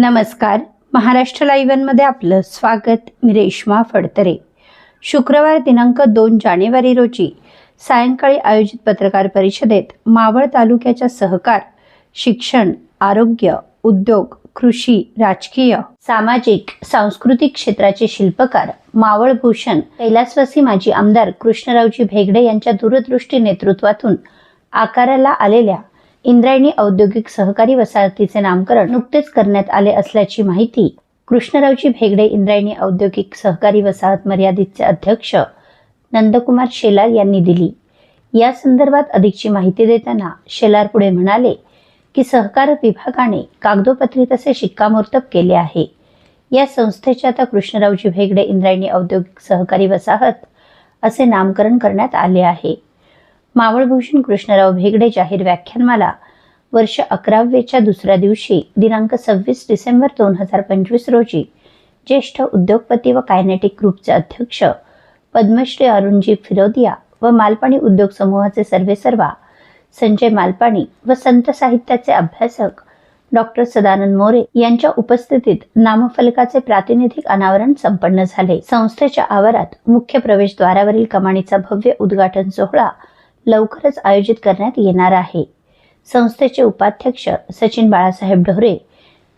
नमस्कार. महाराष्ट्र लाईव्हनमध्ये आपलं स्वागत. मी रेश्मा फडतरे. शुक्रवार दिनांक दोन जानेवारी रोजी सायंकाळी आयोजित पत्रकार परिषदेत मावळ तालुक्याच्या सहकार शिक्षण आरोग्य उद्योग कृषी राजकीय सामाजिक सांस्कृतिक क्षेत्राचे शिल्पकार मावळभूषण कैलासवासी माजी आमदार कृष्णरावजी भेगडे यांच्या दूरदृष्टी नेतृत्वातून आकाराला आलेल्या इंद्रायणी औद्योगिक सहकारी वसाहतीचे नामकरण नुकतेच करण्यात आले असल्याची माहिती कृष्णरावजी भेगडे इंद्रायणी औद्योगिक सहकारी वसाहत मर्यादितचे अध्यक्ष नंदकुमार शेलार यांनी दिली. या संदर्भात अधिकची माहिती देताना शेलार पुढे म्हणाले की सहकार विभागाने कागदोपत्री तसे शिक्कामोर्तब केले आहे. या संस्थेचे आता कृष्णरावजी भेगडे इंद्रायणी औद्योगिक सहकारी वसाहत असे नामकरण करण्यात आले आहे. मावळभूषण कृष्णराव भेगडे जाहीर व्याख्यानमाला वर्ष अकरावेच्या दुसऱ्या दिवशी दिनांक सव्वीस डिसेंबर दोन हजार पंचवीस रोजी ज्येष्ठ उद्योगपती व कायनेटिक ग्रुपचे अध्यक्ष पद्मश्री अरुणजी फिरोदिया व मालपाणी उद्योग समूहाचे सर्वेसर्वा संजय मालपाणी व संत साहित्याचे अभ्यासक डॉक्टर सदानंद मोरे यांच्या उपस्थितीत नामफलकाचे प्रातिनिधिक अनावरण संपन्न झाले. संस्थेच्या आवारात मुख्य प्रवेशद्वारावरील कमानीचा भव्य उद्घाटन सोहळा लवकरच आयोजित करण्यात येणार आहे. संस्थेचे उपाध्यक्ष सचिन बाळासाहेब ढोरे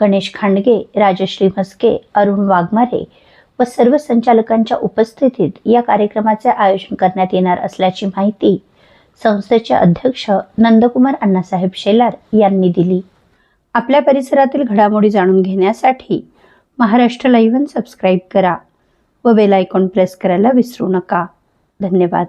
गणेश खांडगे राजश्री म्हस्के अरुण वाघमारे व सर्व संचालकांच्या उपस्थितीत या कार्यक्रमाचे आयोजन करण्यात येणार असल्याची माहिती संस्थेचे अध्यक्ष नंदकुमार अण्णासाहेब शेलार यांनी दिली. आपल्या परिसरातील घडामोडी जाणून घेण्यासाठी महाराष्ट्र लाईव्हन सबस्क्राईब करा व बेल आयकॉन प्रेस करायला विसरू नका. धन्यवाद.